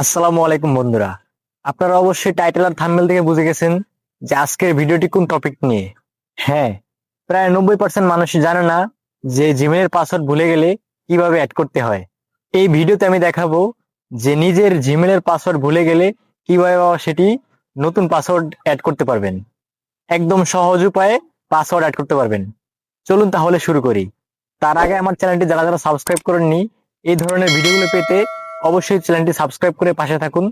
আসসালামু আলাইকুম বন্ধুরা। আপনারা অবশ্যই টাইটেল আর থাম্বনেল থেকে বুঝে গেছেন যে আজকের ভিডিওটি কোন টপিক নিয়ে। হ্যাঁ প্রায় নব্বই পার্সেন্ট মানুষ জানে না যে জিমেলের পাসওয়ার্ড ভুলে গেলে কীভাবে অ্যাড করতে হয়। এই ভিডিওতে আমি দেখাবো যে নিজের জিমেলের পাসওয়ার্ড ভুলে গেলে কীভাবে সেটি নতুন পাসওয়ার্ড অ্যাড করতে পারবেন। একদম সহজ উপায়ে পাসওয়ার্ড অ্যাড করতে পারবেন। চলুন তাহলে শুরু করি। তার আগে আমার চ্যানেলটি যারা যারা সাবস্ক্রাইব করেননি, এই ধরনের ভিডিওগুলো পেতে অবশ্যই চ্যানেলটি সাবস্ক্রাইব করে পাশে থাকুন।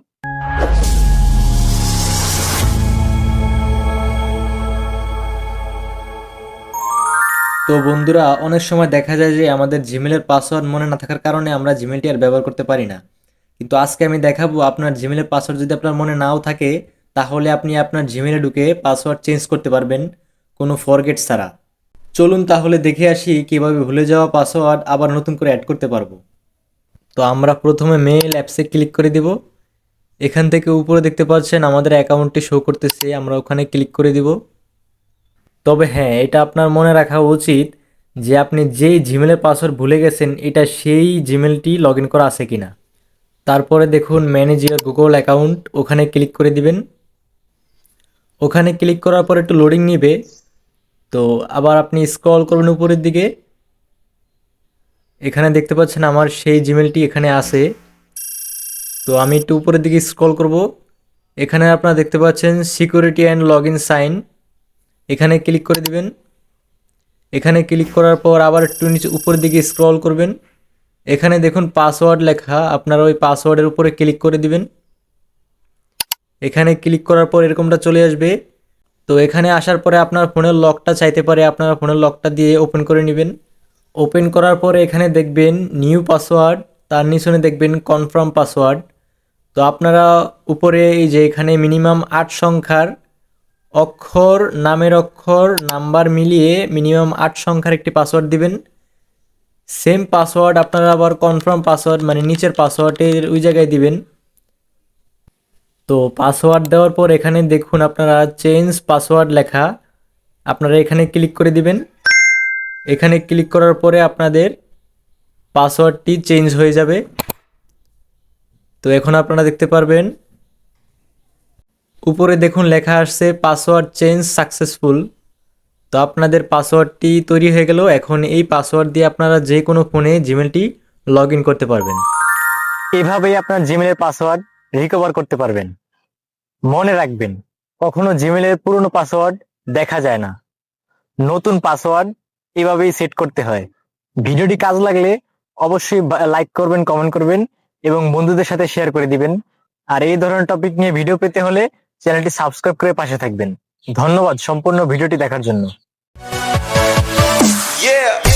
তো বন্ধুরা, অনেক সময় দেখা যায় যে আমাদের জিমেলের পাসওয়ার্ড মনে না থাকার কারণে আমরা জিমেলটি আর ব্যবহার করতে পারি না। কিন্তু আজকে আমি দেখাবো আপনার জিমেলের পাসওয়ার্ড যদি আপনার মনে নাও থাকে, তাহলে আপনি আপনার জিমেলে ঢুকে পাসওয়ার্ড চেঞ্জ করতে পারবেন কোনো ফরগেট ছাড়া। চলুন তাহলে দেখে আসি কীভাবে ভুলে যাওয়া পাসওয়ার্ড আবার নতুন করে অ্যাড করতে পারব। তো আমরা প্রথমে মেল অ্যাপসে ক্লিক করে দিব। এখান থেকে উপরে দেখতে পাচ্ছেন আমাদের অ্যাকাউন্টটি শো করতেছে, আমরা ওখানে ক্লিক করে দিব। তবে হ্যাঁ এটা আপনার মনে রাখা উচিত যে আপনি যেই জিমেলের পাসওয়ার্ড ভুলে গেছেন, এটা সেই জিমেলটি লগ ইন করা আছে কিনা। তারপরে দেখুন ম্যানেজ ইয়ার গুগল অ্যাকাউন্ট ওখানে ক্লিক করে দিবেন। ওখানে ক্লিক করার পর একটু লোডিং নিবে। তো আবার আপনি স্ক্রল করবেন উপরের দিকে। এখানে দেখতে পাচ্ছেন আমার সেই জিমেলটি এখানে আছে। তো আমি একটু উপরের দিকে স্ক্রল করব। এখানে আপনারা দেখতে পাচ্ছেন security and log in sign এখানে ক্লিক করে দিবেন। এখানে ক্লিক করার পর আবার একটু নিচে উপরের দিকে স্ক্রল করবেন। এখানে দেখুন পাসওয়ার্ড লেখা। আপনারা ওই পাসওয়ার্ডের উপরে ক্লিক করে দিবেন। এখানে ক্লিক করার পর এরকমটা চলে আসবে। তো এখানে আসার পরে আপনার ফোনের লকটা চাইতে পারে। আপনারা ফোনের লকটা দিয়ে ওপেন করে নেবেন। ওপেন করার পরে এখানে দেখবেন নিউ পাসওয়ার্ড, তার নিচনে দেখবেন কনফার্ম পাসওয়ার্ড। তো আপনারা উপরে এই যে এখানে মিনিমাম আট সংখ্যার অক্ষর, নামের অক্ষর, নাম্বার মিলিয়ে মিনিমাম আট সংখ্যার একটি পাসওয়ার্ড দিবেন। সেম পাসওয়ার্ড আপনারা আবার কনফার্ম পাসওয়ার্ড মানে নিচের পাসওয়ার্ডের ওই জায়গায় দিবেন। তো পাসওয়ার্ড দেওয়ার পর এখানে দেখুন আপনারা চেঞ্জ পাসওয়ার্ড লেখা, আপনারা এখানে ক্লিক করে দিবেন। এখানে ক্লিক করার পরে আপনাদের পাসওয়ার্ডটি চেঞ্জ হয়ে যাবে। তো এখন আপনারা দেখতে পারবেন, উপরে দেখুন লেখা আসছে পাসওয়ার্ড চেঞ্জ সাকসেসফুল তো আপনাদের পাসওয়ার্ডটি তৈরি হয়ে গেল, এখন এই পাসওয়ার্ড দিয়ে আপনারা যে কোনো ফোনে জিমেলটি লগ করতে পারবেন। এভাবেই আপনার জিমেলের পাসওয়ার্ড রিকভার করতে পারবেন। মনে রাখবেন, কখনো জিমেলের পুরনো পাসওয়ার্ড দেখা যায় না। নতুন পাসওয়ার্ড এভাবেই সেট করতে হয়। ভিডিওটি কাজ লাগলে অবশ্যই লাইক করবেন কমেন্ট করবেন এবং বন্ধুদের সাথে শেয়ার করে দিবেন। আর এই ধরনের টপিক নিয়ে ভিডিও পেতে হলে চ্যানেলটি সাবস্ক্রাইব করে পাশে থাকবেন। ধন্যবাদ সম্পূর্ণ ভিডিওটি দেখার জন্য। Yeah!